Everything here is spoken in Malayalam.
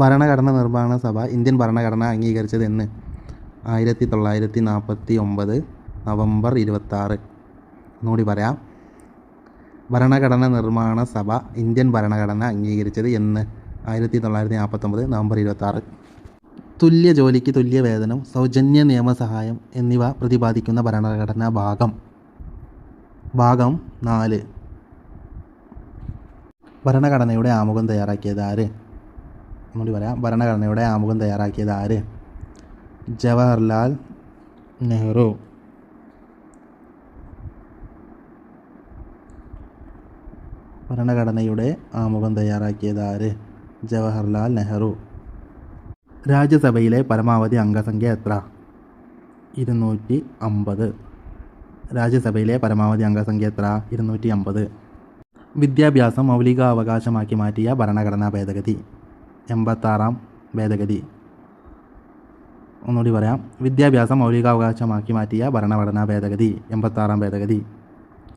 ഭരണഘടന നിർമ്മാണ സഭ ഇന്ത്യൻ ഭരണഘടന അംഗീകരിച്ചത് എന്ന് ആയിരത്തി തൊള്ളായിരത്തി നാൽപ്പത്തി ഒമ്പത് നവംബർ ഇരുപത്താറ്. ഒന്നുകൂടി പറയാം. ഭരണഘടന നിർമ്മാണ സഭ ഇന്ത്യൻ ഭരണഘടന അംഗീകരിച്ചത് എന്ന് ആയിരത്തി തൊള്ളായിരത്തി നാൽപ്പത്തൊമ്പത് നവംബർ ഇരുപത്താറ്. തുല്യ ജോലിക്ക് തുല്യ വേതനം സൗജന്യ നിയമസഹായം എന്നിവ പ്രതിപാദിക്കുന്ന ഭരണഘടനാ ഭാഗം. ഭാഗം നാല്. ഭരണഘടനയുടെ ആമുഖം തയ്യാറാക്കിയത് ആര്? ഒന്നുകൂടി പറയാം ഭരണഘടനയുടെ ആമുഖം തയ്യാറാക്കിയത് ആര്? ജവഹർലാൽ നെഹ്റു. ഭരണഘടനയുടെ ആമുഖം തയ്യാറാക്കിയത് ആര്? ജവഹർലാൽ നെഹ്റു. രാജ്യസഭയിലെ പരമാവധി അംഗസംഖ്യ എത്ര? ഇരുന്നൂറ്റി അമ്പത്. രാജ്യസഭയിലെ പരമാവധി അംഗസംഖ്യ എത്ര? ഇരുന്നൂറ്റി അമ്പത്. വിദ്യാഭ്യാസം മൗലികാവകാശമാക്കി മാറ്റിയ ഭരണഘടനാ ഭേദഗതി. എൺപത്താറാം ഭേദഗതി. ഒന്നുകൂടി പറയാം. വിദ്യാഭ്യാസം മൗലികാവകാശമാക്കി മാറ്റിയ ഭരണഘടനാ ഭേദഗതി. എൺപത്താറാം ഭേദഗതി.